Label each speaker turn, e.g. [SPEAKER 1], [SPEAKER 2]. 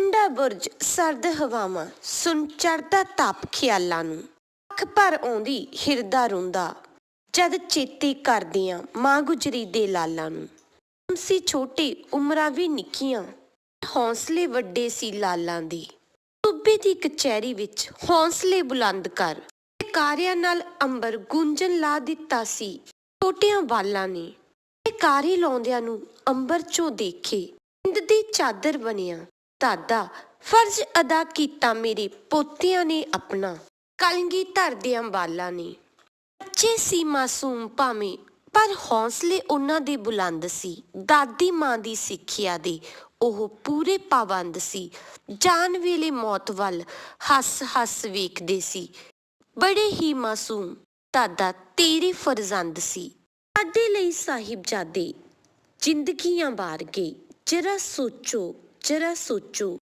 [SPEAKER 1] ਠੰਡਾ ਬੁਰਜ ਸਰਦ ਹਵਾਵਾਂ ਸੁਣ ਚੜਦਾ ਤਾਪ ਖਿਆਲਾਂ ਨੂੰ। ਅੱਖ ਭਰ ਆਉਂਦੀ, ਹਿਰਦਾ ਰੋਂਦਾ। ਜਦ ਚੇਤੇ ਕਰਦੀਆਂ ਮਾਂ ਗੁਜਰੀ ਦੇ ਲਾਲਾਂ ਨੂੰ। ਸੀ ਛੋਟੇ, ਉਮਰਾਂ ਵੀ ਨਿੱਕੀਆਂ। ਹੌਸਲੇ ਵੱਡੇ ਸੀ ਲਾਲਾਂ ਦੇ। ਸੂਬੇ ਦੀ ਕਚਹਿਰੀ ਵਿੱਚ ਹੌਸਲੇ ਬੁਲੰਦ ਕਰ। ਕਾਰਿਆਂ ਨਾਲ ਅੰਬਰ ਗੂੰਜਣ ਲਾ ਦਿੱਤਾ ਸੀ ਛੋਟਿਆਂ ਵਾਲਾਂ ਨੇ। ਇਹ ਕਾਰੇ ਲਾਉਂਦਿਆਂ ਨੂੰ ਅੰਬਰ ਚੋਂ ਦੇਖੇ ਹਿੰਦ ਦੀ ਚਾਦਰ ਬਣਿਆ। ਦਾਦਾ ਫਰਜ਼ ਅਦਾ ਕੀਤਾ ਮੇਰੇ ਪੋਤਿਆਂ ਨੇ ਆਪਣਾ। ਕਲਗੀ ਧਰਦਿਆਂ ਵਾਲਾਂ ਨੇ। ਬੱਚੇ ਸੀ ਮਾਸੂਮ ਭਾਵੇਂ, ਪਰ ਹੌਸਲੇ ਉਹਨਾਂ ਦੇ ਬੁਲੰਦ ਸੀ। ਦਾਦੀ ਮਾਂ ਦੀ ਸਿੱਖਿਆ ਦੇ ਉਹ ਪੂਰੇ ਪਾਬੰਦ ਸੀ। ਜਾਨ ਵੇਲੇ ਮੌਤ ਵੱਲ ਹੱਸ-ਹੱਸ ਵੇਖਦੇ ਸੀ। ਬੜੇ ਹੀ ਮਾਸੂਮ ਦਾਦਾ ਤੇਰੇ ਫਰਜ਼ੰਦ ਸੀ। ਸਾਡੇ ਲਈ ਸਾਹਿਬਜ਼ਾਦੇ ਜ਼ਿੰਦਗੀਆਂ ਵਾਰ ਗਏ। ਜਰਾ ਸੋਚੋ ਜਰਾ ਸੋਚੋ